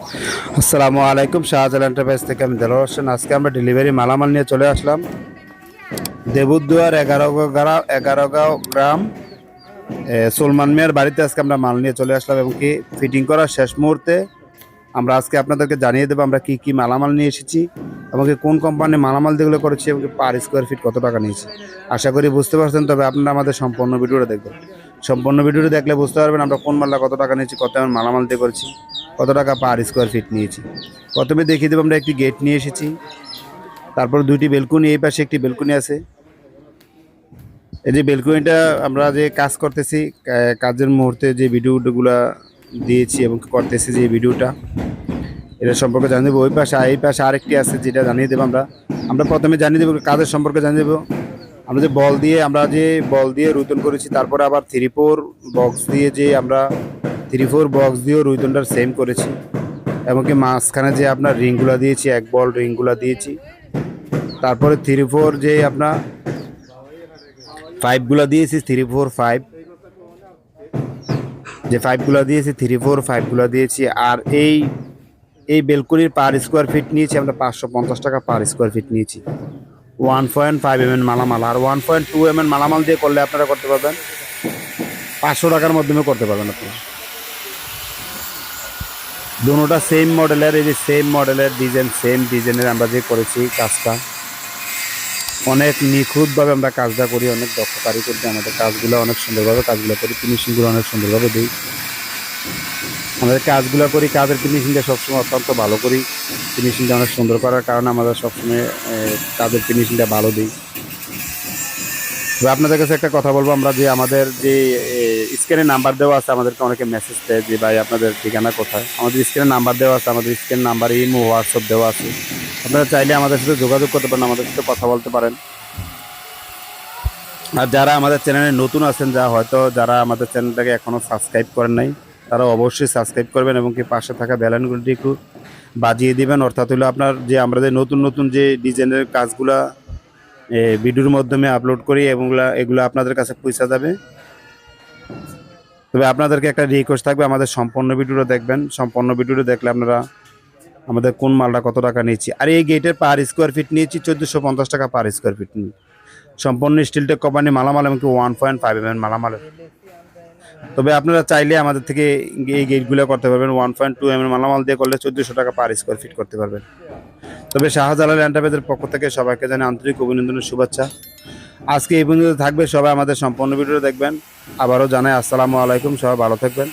আসসালামু আলাইকুম শাহজাল এন্টারপ্রাইজ থেকে আমি দেলোয়ার হোসেন। আজকে আমরা ডেলিভারি মালামাল নিয়ে চলে আসলাম। দেবুদ্দুয়ার এগারো গ্রাম এগারো গাঁও গ্রাম সুলমান মিয়ার বাড়িতে আজকে আমরা মাল নিয়ে চলে আসলাম এবং কি ফিটিং করার শেষ মুহূর্তে। আমরা আজকে আপনাদেরকে জানিয়ে দেবো আমরা কি কি মালামাল নিয়ে এসেছি এবং কোন কোম্পানির মালামাল যেগুলো করেছি এবং পার স্কোয়ার ফিট কত টাকা নিয়েছি। আশা করি বুঝতে পারছেন, তবে আপনারা আমাদের সম্পূর্ণ ভিডিওটা দেখবেন। সম্পূর্ণ ভিডিওটা দেখলে বুঝতে পারবেন আমরা কোন মালটা কত টাকা নিয়েছি, কত মালামাল দিয়ে করেছি। কত টাকা পার স্কোয়ার ফিট নিয়েছি। প্রথমে দেখিয়ে দেবো, আমরা একটি গেট নিয়ে এসেছি। তারপর দুইটি বেলকুনি এই পাশে একটি বেলকুনি আছে। এই যে বেলকুনিটা আমরা যে কাজ করতেছি কাজের মুহূর্তে যে ভিডিওগুলো দিয়েছি এবং করতেছি যে ভিডিওটা এটা সম্পর্কে জানিয়ে দেবো। ওই পাশে, এই পাশে আরেকটি আছে, যেটা জানিয়ে দেবো আমরা। আমরা প্রথমে জানিয়ে দেবো, কাজের সম্পর্কে জানিয়ে দেবো। আমরা যে বল দিয়ে, আমরা যে বল দিয়ে রুতন করেছি, তারপরে আবার থ্রি ফোর বক্স দিয়ে যে আমরা থ্রি ফোর বক্স দিয়েও রুতনটার সেম করেছি। এমনকি মাঝখানে যে আপনার রিংগুলো দিয়েছি, এক বল রিংগুলা দিয়েছি। তারপরে থ্রি ফোর যে আপনার ফাইভগুলো দিয়েছি থ্রি ফোর ফাইভ যে ফাইভগুলো দিয়েছি থ্রি ফোর ফাইভগুলো দিয়েছি। আর এই এই বেলকুনির পার স্কোয়ার ফিট নিয়েছি, আমরা পাঁচশো পঞ্চাশ টাকা পার স্কোয়ার ফিট নিয়েছি। One point five M N মালামাল। আর one point two M N মালামাল দিয়ে করলে আপনারা করতে পারবেন। পাঁচশো টাকার মাধ্যমে করতে পারবেন আপনারা দুটোটা সেম মডেলের এই যে সেম মডেলের ডিজাইন সেম ডিজাইনের আমরা যে করেছি কাজটা, অনেক নিখুঁতভাবে আমরা কাজটা করি, অনেক দক্ষ কারিগর দিয়ে আমাদের কাজগুলো অনেক সুন্দরভাবে, কাজগুলো করি ফিনিশিংগুলো অনেক সুন্দরভাবে দিই। আমাদের কাজগুলো করি, কাজের ফিনিশিংটা সবসময় অত্যন্ত ভালো করি। ফিনিশিংটা অনেক সুন্দর করার কারণে আমাদের সবসময় কাজের ফিনিশিংটা ভালো দিই। তবে আপনাদের কাছে একটা কথা বলব, আমরা যে আমাদের যে স্ক্রিনে নাম্বার দেওয়া আছে, আমাদেরকে অনেকে মেসেজ দেয় যে, ভাই, আপনাদের ঠিকানা কোথায়? আমাদের স্ক্রিনে নাম্বার দেওয়া আছে, আমাদের স্ক্রিন নাম্বার ইমো, হোয়াটসঅ্যাপ দেওয়া আছে। আপনারা চাইলে আমাদের সাথে যোগাযোগ করতে পারেন, আমাদের সাথে কথা বলতে পারেন। আর যারা আমাদের চ্যানেলে নতুন আছেন, যা হয়তো যারা আমাদের চ্যানেলটাকে এখনও সাবস্ক্রাইব করেন নাই, তারা অবশ্যই সাবস্ক্রাইব করবেন এবং কি পাশে থাকা বেলানগুলিটি একটু বাজিয়ে দিবেন। অর্থাৎ হলো আপনার যে, আমরা যে নতুন নতুন যে ডিজাইনের কাজগুলা ভিডিওর মাধ্যমে আপলোড করি এবং এগুলো আপনাদের কাছে পৌঁছা যাবে। তবে আপনাদেরকে একটা রিকোয়েস্ট থাকবে, আমাদের সম্পূর্ণ ভিডিওটা দেখবেন। সম্পূর্ণ ভিডিওটা দেখলে আপনারা আমাদের কোন মালটা কত টাকা নিয়েছি। আর এই গেটের পার স্কোয়ার ফিট নিয়েছি চোদ্দোশো পঞ্চাশ টাকা পার স্কোয়ার ফিট নিয়ে। সম্পূর্ণ স্টিলটেক কোম্পানি মালামাল এমনকি ওয়ান পয়েন্ট ফাইভ এম মালামালের তবে আপনারা চাইলে আমাদের থেকে এই গেটগুলো করতে পারবেন। ওয়ান পয়েন্ট টু এম মালামাল দিয়ে করলে চোদ্দোশো টাকা পার স্কোয়ার ফিট করতে পারবেন। তবে শাহজালাল এন্টারপ্রাইজের পক্ষ থেকে সবাইকে জানাই আন্তরিক অভিনন্দনের শুভেচ্ছা। আজকে এই পর্যন্ত থাকবে সবাই আমাদের সম্পূর্ণ ভিডিও দেখবেন। আবারও জানাই আসসালামু আলাইকুম, সবাই ভালো থাকবেন।